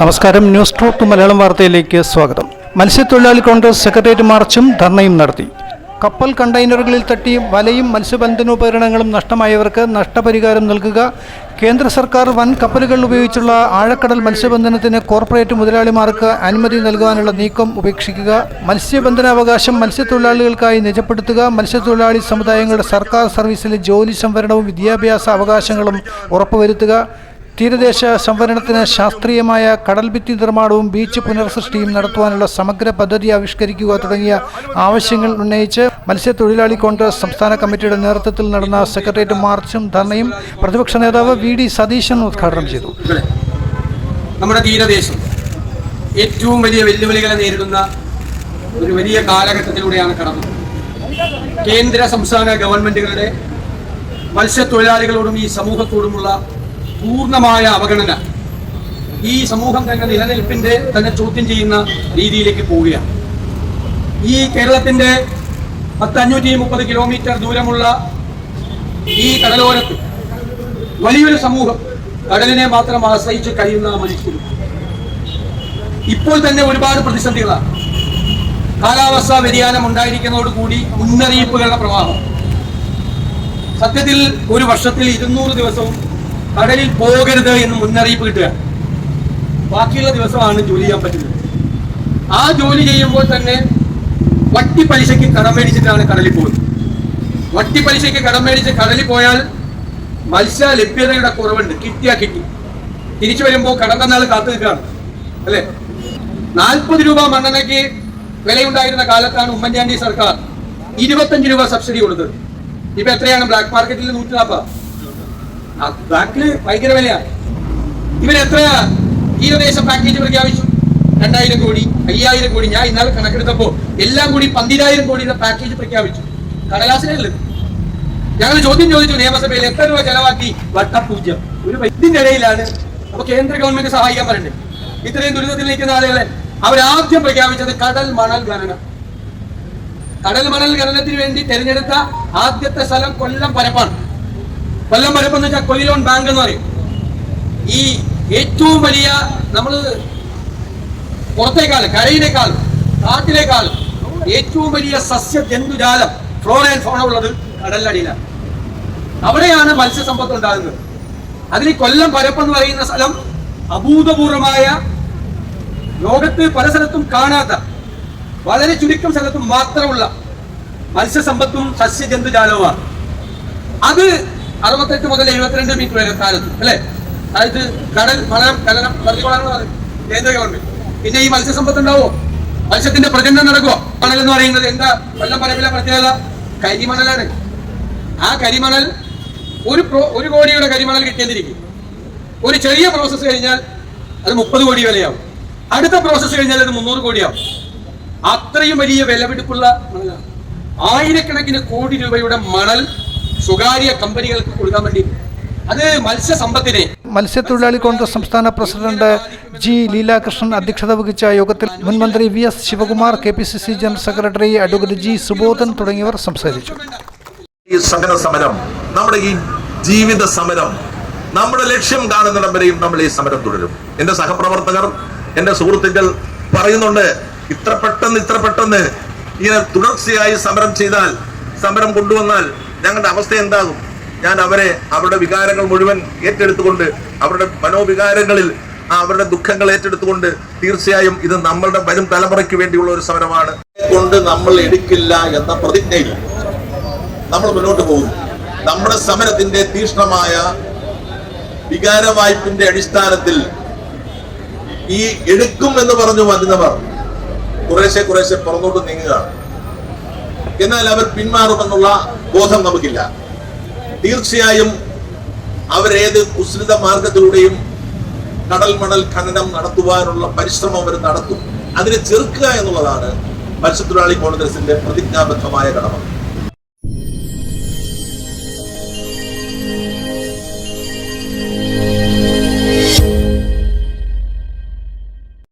നമസ്കാരം. News talk Malayalam വാർത്തയിലേക്ക് സ്വാഗതം. മത്സ്യത്തൊഴിലാളി കോൺഗ്രസ് സെക്രട്ടേറിയറ്റ് മാർച്ചും ധർണയും നടത്തി. കപ്പൽ കണ്ടെയ്നറുകളിൽ തട്ടി വലയും മത്സ്യബന്ധനോപകരണങ്ങളും നഷ്ടമായവർക്ക് നഷ്ടപരിഹാരം നൽകുക. കേന്ദ്ര സർക്കാർ വൻ കപ്പലുകൾ ഉപയോഗിച്ചുള്ള ആഴക്കടൽ മത്സ്യബന്ധനത്തിന് കോർപ്പറേറ്റ് മുതലാളിമാർക്ക് അനുമതി നൽകാനുള്ള നീക്കം ഉപേക്ഷിക്കുക. മത്സ്യബന്ധനാവകാശം മത്സ്യത്തൊഴിലാളികൾക്കായി നിജപ്പെടുത്തുക. മത്സ്യത്തൊഴിലാളി സമുദായങ്ങളുടെ സർക്കാർ സർവീസിലെ ജോലി സംവരണവും വിദ്യാഭ്യാസ അവകാശങ്ങളും ഉറപ്പുവരുത്തുക. തീരദേശ സംവരണത്തിന് ശാസ്ത്രീയമായ കടൽഭിത്തി നിർമ്മാണവും ബീച്ച് പുനർസൃഷ്ടിയും നടത്തുവാനുള്ള സമഗ്ര പദ്ധതി ആവിഷ്കരിക്കുക തുടങ്ങിയ ആവശ്യങ്ങൾ ഉന്നയിച്ച് മത്സ്യത്തൊഴിലാളി കോൺഗ്രസ് സംസ്ഥാന കമ്മിറ്റിയുടെ നേതൃത്വത്തിൽ നടന്ന സെക്രട്ടേറിയറ്റ് മാർച്ചും ധർണയും പ്രതിപക്ഷ നേതാവ് വി ഡി സതീശൻ ഉദ്ഘാടനം ചെയ്തു. നമ്മുടെ തീരദേശം ഏറ്റവും വലിയ വെല്ലുവിളികളെ നേരിടുന്ന ഒരു വലിയ കാലഘട്ടത്തിലൂടെയാണ് കടന്നത്. കേന്ദ്ര സംസ്ഥാന ഗവൺമെന്റുകളുടെ മത്സ്യത്തൊഴിലാളികളോടും ഈ സമൂഹത്തോടുമുള്ള പൂർണമായ അവഗണന. ഈ സമൂഹം തന്നെ നിലനിൽപ്പിന്റെ തന്നെ ചോദ്യം ചെയ്യുന്ന രീതിയിലേക്ക് പോവുകയാണ്. ഈ കേരളത്തിന്റെ പത്തഞ്ഞൂറ്റി മുപ്പത് കിലോമീറ്റർ ദൂരമുള്ള ഈ കടലോരത്ത് വലിയൊരു സമൂഹം കടലിനെ മാത്രം ആശ്രയിച്ച് കഴിയുന്ന മനുഷ്യരും ഇപ്പോൾ തന്നെ ഒരുപാട് പ്രതിസന്ധികളാണ്. കാലാവസ്ഥാ വ്യതിയാനം ഉണ്ടായിരിക്കുന്നതോടുകൂടി മുന്നറിയിപ്പുകളുടെ പ്രവാഹം. സത്യത്തിൽ ഒരു വർഷത്തിൽ ഇരുന്നൂറ് ദിവസവും കടലിൽ പോകരുത് എന്ന് മുന്നറിയിപ്പ് കിട്ടുക. ബാക്കിയുള്ള ദിവസമാണ് ജോലി ചെയ്യാൻ പറ്റുന്നത്. ആ ജോലി ചെയ്യുമ്പോൾ തന്നെ വട്ടി പലിശയ്ക്ക് കടം മേടിച്ചിട്ടാണ് കടലിൽ പോകുന്നത്. വട്ടി പലിശയ്ക്ക് കടം മേടിച്ച് കടലിൽ പോയാൽ മത്സ്യ ലഭ്യതയുടെ കുറവുണ്ട്. കിട്ടിയാ കിട്ടി. തിരിച്ചു വരുമ്പോൾ കടന്ന നാൾ കാത്തു നിൽക്കുകയാണ്. അല്ലെ? നാൽപ്പത് രൂപ മണ്ണെണ്ണയ്ക്ക് വിലയുണ്ടായിരുന്ന കാലത്താണ് ഉമ്മൻചാണ്ടി സർക്കാർ ഇരുപത്തഞ്ച് രൂപ സബ്സിഡി കൊടുത്തത്. ഇപ്പൊ എത്രയാണ് ബ്ലാക്ക് മാർക്കറ്റിൽ നൂറ്റി നാൽപ്പത് ബ്ലാക്കിൽ ഭയങ്കര വിലയാണ് എത്ര തീരദേശ പാക്കേജ് പ്രഖ്യാപിച്ചു രണ്ടായിരം കോടി അയ്യായിരം കോടി. ഞാൻ ഇന്നാൾ കണക്കെടുത്തപ്പോ എല്ലാം കൂടി പന്തിരായിരം കോടിയുടെ പാക്കേജ് പ്രഖ്യാപിച്ചു കടലാസിനല്ലേ? ഞങ്ങൾ ചോദ്യം ചോദിച്ചു നിയമസഭയിൽ എത്ര രൂപ ചെലവാക്കി? വട്ടപൂജ്യം. ഒരു ഇതിന്റെ ഇടയിലാണ് അപ്പൊ കേന്ദ്ര ഗവൺമെന്റ് സഹായിക്കാൻ പറയണ്ടേ? ഇത്രയും ദുരിതത്തിൽ നിൽക്കുന്ന ആളുകളെ അവരാദ്യം പ്രഖ്യാപിച്ചത് കടൽ മണൽ ഖനനം. കടൽ മണൽ ഖനനത്തിന് വേണ്ടി തെരഞ്ഞെടുത്ത ആദ്യത്തെ സ്ഥലം കൊല്ലം പരപ്പാണ്. കൊല്ലം പരപ്പം എന്ന് വെച്ചാൽ കൊയിലോൺ ബാങ്ക് എന്ന് പറയും. ഈ ഏറ്റവും വലിയ നമ്മൾ പുറത്തേക്കാൾ കരയിലേക്കാൾ കാട്ടിലേക്കാൾ ഏറ്റവും വലിയ സസ്യ ജന്തുജാലം ഫ്ലോറ ആൻഡ് ഫോണ ഉള്ളത് കടലടിയിലാണ് അവിടെയാണ് മത്സ്യസമ്പത്ത് ഉണ്ടാകുന്നത്. അതിൽ ഈ കൊല്ലം പരപ്പെന്ന് പറയുന്ന സ്ഥലം അഭൂതപൂർവമായ ലോകത്ത് പല സ്ഥലത്തും കാണാത്ത വളരെ ചുരുക്കം സ്ഥലത്തും മാത്രമുള്ള മത്സ്യസമ്പത്തും സസ്യജന്തുജാലവുമാണ്. അത് അറുപത്തെട്ട് മുതൽ എഴുപത്തിരണ്ട് മീറ്റർ വരെ താഴത്ത് അല്ലെ? അതായത് കടൽ മലം കലനം നടത്തിക്കൊള്ളാനുള്ള കേന്ദ്ര ഗവൺമെന്റ് പിന്നെ ഈ മത്സ്യസമ്പത്ത് ഉണ്ടാവോ? മത്സ്യത്തിന്റെ പ്രചരണം നടക്കുമോ മണൽ എന്ന് പറയുന്നത് എന്താ? കൊല്ലം പറയുന്ന പ്രത്യേകത? കരിമണലാണ്. ആ കരിമണൽ ഒരു ഒരു കോടിയുടെ കരിമണൽ കിട്ടിയെന്നിരിക്കും. ഒരു ചെറിയ പ്രോസസ്സ് കഴിഞ്ഞാൽ അത് മുപ്പത് കോടി വിലയാവും. അടുത്ത പ്രോസസ്സ് കഴിഞ്ഞാൽ അത് മുന്നൂറ് കോടിയാവും. അത്രയും വലിയ വിലപിടിപ്പുള്ള മണലാണ്. ആയിരക്കണക്കിന് കോടി രൂപയുടെ മണൽ സ്വകാര്യ കമ്പനികൾക്ക് കൊടുക്കാൻ വേണ്ടി. അത് മത്സ്യസമ്പത്തിനെ മത്സ്യത്തൊഴിലാളി കോൺഗ്രസ് സംസ്ഥാന പ്രസിഡന്റ് ജി ലീലാകൃഷ്ണൻ അധ്യക്ഷത വഹിച്ച യോഗത്തിൽ മുൻമന്ത്രി V S Sivakumar K P C C general secretary advocate G Subodhan തുടങ്ങിയവർ സംസാരിച്ചു. ഈ സഹന സമരം നമ്മുടെ ഈ ജീവിത സമരം നമ്മുടെ ലക്ഷ്യം കാണുന്നിടം വരെയും നമ്മൾ ഈ സമരം തുടരും. എന്റെ സഹപ്രവർത്തകർ എന്റെ സുഹൃത്തുക്കൾ പറയുന്നുണ്ട് ഇത്ര പെട്ടെന്ന് ഇത്ര പെട്ടെന്ന് ഇങ്ങനെ തുടർച്ചയായി സമരം ചെയ്താൽ സമരം കൊണ്ടുവന്നാൽ ഞങ്ങളുടെ അവസ്ഥ എന്താകും? ഞാൻ അവരെ അവരുടെ വികാരങ്ങൾ മുഴുവൻ ഏറ്റെടുത്തുകൊണ്ട് അവരുടെ മനോവികാരങ്ങളിൽ അവരുടെ ദുഃഖങ്ങൾ ഏറ്റെടുത്തുകൊണ്ട് തീർച്ചയായും ഇത് നമ്മളുടെ വരും തലമുറയ്ക്ക് വേണ്ടിയുള്ള ഒരു സമരമാണ്. കൊണ്ട് നമ്മൾ എടുക്കില്ല എന്ന പ്രതിജ്ഞയിൽ നമ്മൾ മുന്നോട്ട് പോകും നമ്മുടെ സമരത്തിന്റെ തീക്ഷ്ണമായ വികാര വായ്പിന്റെ അടിസ്ഥാനത്തിൽ ഈ എടുക്കും എന്ന് പറഞ്ഞു വന്നവർ കുറേശ്ശെ കുറേശ്ശെ പുറത്തോട്ട് നീങ്ങുകയാണ്. എന്നാൽ അവർ പിന്മാറുമെന്നുള്ള ബോധം നമുക്കില്ല. തീർച്ചയായും അവരേത് കുസൃത മാർഗത്തിലൂടെയും കടൽ മണൽ ഖനനം നടത്തുവാനുള്ള പരിശ്രമം അവർ നടത്തും. അതിനെ ചെറുക്കുക എന്നുള്ളതാണ് മത്സ്യത്തൊഴിലാളി കോൺഗ്രസിന്റെ പ്രതിജ്ഞാബദ്ധമായ കടമ.